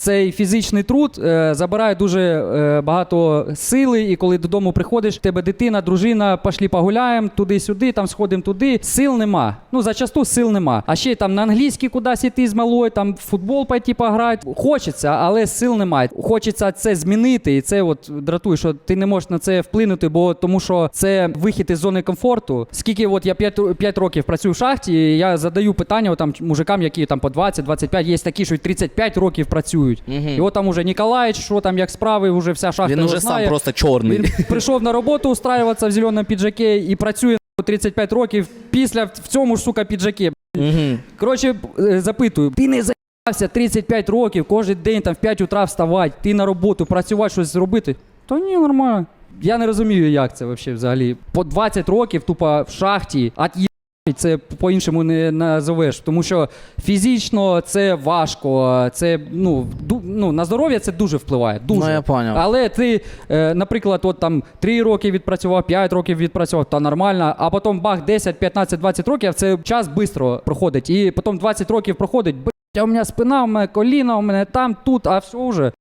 Цей фізичний труд е, забирає дуже е, багато сили, і коли додому приходиш, тебе дитина, дружина, пошлі погуляємо туди-сюди, там сходимо туди. Сил нема. Ну зачасту сил нема. А ще там на англійський кудись іти з малою, там в футбол пойти пограти. Хочеться, але сил немає. Хочеться це змінити, і це от дратує, що ти не можеш на це вплинути, бо тому що це вихід із зони комфорту. Скільки от я 5, 5 років працюю в шахті, і я задаю питання от там мужикам, які там по 20-25, є такі, що й 35 років працюють. І от там уже Ніколаїч, що там як справи, вже вся шахта Він уже сам просто чорний. Він прийшов на роботу устраюватися в зеленому піджакі і працює 35 років після в цьому ж, сука піджакі. Мгм. Коротше, е, запитую, ти не заїбався 35 років, кожен день там в 5 утра вставати, ти на роботу, працювати, щось зробити. Та ні, нормально. Я не розумію, як це взагалі взагалі. По 20 років тупо в шахті, а це по-іншому не назовеш, тому що фізично це важко, це ну, ду, ну на здоров'я це дуже впливає. Дуже. Ну, я поняв. Але ти, е, наприклад, от там 3 роки відпрацював, 5 років відпрацював, та нормально, а потім бах 10, 15, 20 років, це час швидко проходить. І потім 20 років проходить, а у мене спина, у мене коліна, у мене там, тут, а все вже.